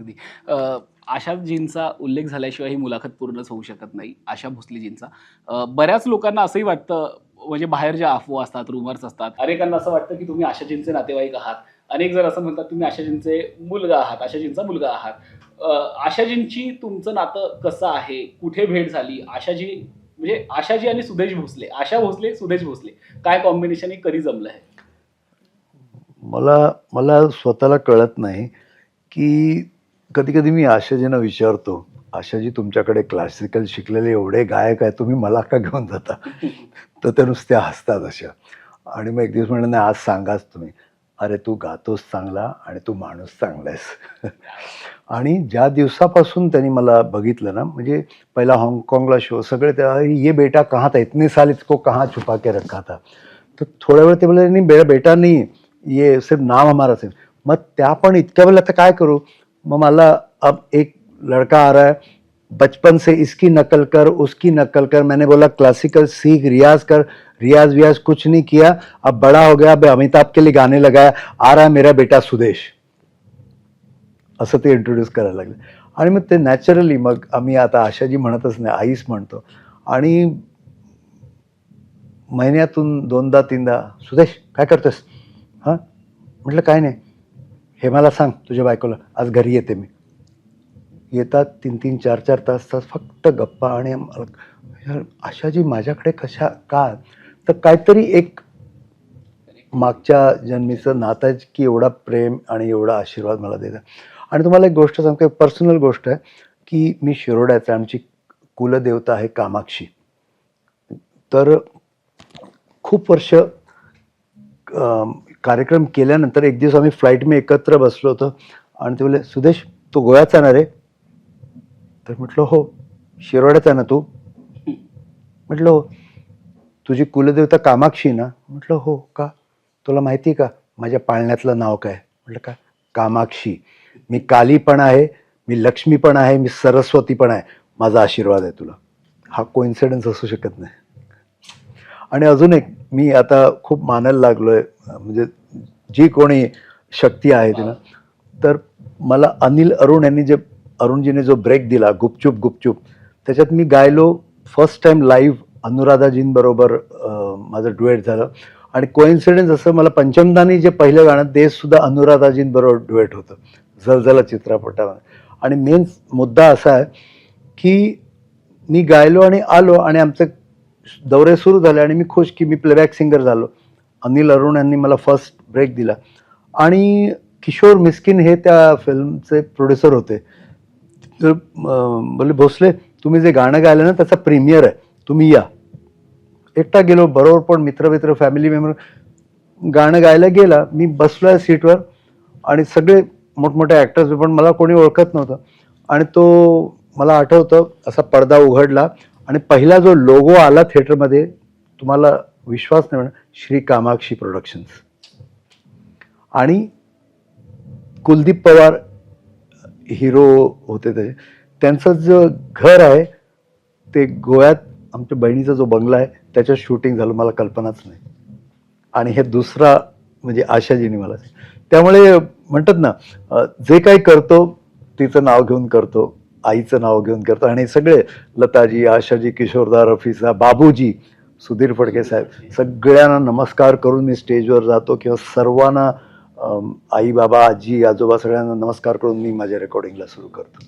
अगदी. आशाजींचा उल्लेख झाल्याशिवाय ही मुलाखत पूर्णच होऊ शकत नाही आशा भोसलेजींचा बऱ्याच लोकांना असंही वाटतं म्हणजे बाहेर ज्या अफवा असतात रुमर्स असतात अनेकांना असं वाटतं की तुम्ही आशाजींचे नातेवाईक आहात. अनेक जर असं म्हणतात तुम्ही आशाजींचे मुलगा आहात आशाजींचा मुलगा आहात. आशाजींची तुमचं नातं कसं आहे? कुठे भेट झाली? आशाजी म्हणजे आशाजी आणि सुदेश भोसले. आशा भोसले सुदेश भोसले. काय कॉम्बिनेशन हे कधी जमलं आहे मला मला स्वतःला कळत नाही की कधी कधी मी आशाजींना विचारतो आशाजी तुमच्याकडे क्लासिकल शिकलेले एवढे गायक आहेत तुम्ही मला का घेऊन जाता? तर त्या नुसत्या हसतात अशा. आणि मग एक दिवस म्हणलं नाही आज सांगाच तुम्ही. अरे तू गातोस चांगला आणि तू माणूस चांगला आहेस आणि ज्या दिवसापासून त्यांनी मला बघितलं ना म्हणजे पहिला हाँगकाँगला शो सगळे त्या ये बेटा कहाँ था? इतने साल इसको कहाँ छुपा के रखा था? तर थोड्या वेळ ते बोलले नाही बेटा नाही ये सिर्फ नाम हमारा सिर्फ. मग त्या पण इतक्या वेळ आता काय करू? मला अब एक लड़का आ रहा है बचपन से इसकी नकल कर उसकी नकल कर। मैंने बोला क्लासिकल सीख रियाज कर। रियाज वियाज कुछ नहीं किया। अब बड़ा हो गया अब अमिताभ के लिए गाने लगाया। आ रहा है मेरा बेटा सुदेश। असं ते इंट्रोड्यूस करायला लागले। आणि मग ते नॅचरली मग आम्ही आता आशाजी म्हणतच नाही आईच म्हणतो. आणि महिन्यातून दोनदा तीनदा सुदेश काय करतोस हां. म्हटलं काय नाही. हे मला सांग तुझ्या बायकोला. आज घरी येते मी. येतात तीन तीन चार चार तास तास फक्त गप्पा आणि अशा जी माझ्याकडे कशा का? तर काहीतरी एक मागच्या जन्मीचं नातं आहे की एवढा प्रेम आणि एवढा आशीर्वाद मला देतात. आणि तुम्हाला एक गोष्ट सांगतो एक पर्सनल गोष्ट आहे की मी शिरोड्याचा आमची कुलदेवता आहे कामाक्षी. तर खूप वर्ष कार्यक्रम केल्यानंतर एक दिवस आम्ही फ्लाईट मी एकत्र बसलो होतो. आणि ते बोलले सुदेश तू गोव्याचा आहे? ना रे तर म्हटलं हो शिरोड्याचा आहे ना तू. म्हटलं हो. तुझी कुलदेवता कामाक्षी ना? म्हटलं हो का? तुला माहिती का? माझ्या पाळण्यातलं नाव काय? म्हटलं का? कामाक्षी. मी काली पण आहे मी लक्ष्मी पण आहे मी सरस्वती पण आहे. माझा आशीर्वाद आहे तुला. हा कोइन्सिडन्स असू शकत नाही. आणि अजून एक मी आता खूप मानायला लागलोय म्हणजे जी कोणी शक्ती आहे तिला तर मला अनिल अरुण यांनी जे अरुणजीने जो ब्रेक दिला गुपचूप गुपचूप त्याच्यात मी गायलो फर्स्ट टाइम लाईव्ह अनुराधाजींबरोबर माझं डुएट झालं. आणि कोइन्सिडन्स असं मला पंचमदानी जे पहिलं गाणं ते सुद्धा अनुराधाजींबरोबर डुएट होतं झलझला चित्रपटामध्ये. आणि मेन मुद्दा असा आहे की मी गायलो आणि आलो आणि आमचं दौरे सुरू झाले आणि मी खुश की मी प्लेबॅक सिंगर झालो. अनिल अरुण यांनी मला फर्स्ट ब्रेक दिला. आणि किशोर मिस्किन हे त्या फिल्मचे प्रोड्युसर होते. तर बोले भोसले तुम्ही जे गाणं गायलं ना त्याचा प्रीमियर आहे. तुम्ही या. एकटा गेलो बरोबर पण मित्र मित्र फॅमिली मेंबर गाणं गायला गेला मी बसलो आहे सीटवर आणि सगळे मोठमोठे ॲक्टर्स पण मला कोणी ओळखत नव्हतं. आणि तो मला आठवतं असा पडदा उघडला. आणि पहिला जो लोगो आला थिएटरमध्ये तुम्हाला विश्वास नाही म्हणा श्री कामाक्षी प्रोडक्शन्स आणि कुलदीप पवार हिरो होते ते. त्यांचं जो घर आहे ते गोव्यात आमच्या बहिणीचा जो बंगला आहे त्याच्यात शूटिंग झालं मला कल्पनाच नाही. आणि हे दुसरा म्हणजे आशाजीने मला त्यामुळे म्हणतात ना जे काही करतो तिचं नाव घेऊन करतो. आईचं नाव घेऊन करतो. आणि सगळे लताजी आशाजी किशोरदा रफीसा बाबूजी सुधीर फडके साहेब सगळ्यांना नमस्कार करून मी स्टेजवर जातो किंवा सर्वांना आई बाबा आजी आजोबा सगळ्यांना नमस्कार करून मी माझ्या रेकॉर्डिंगला सुरू करतो.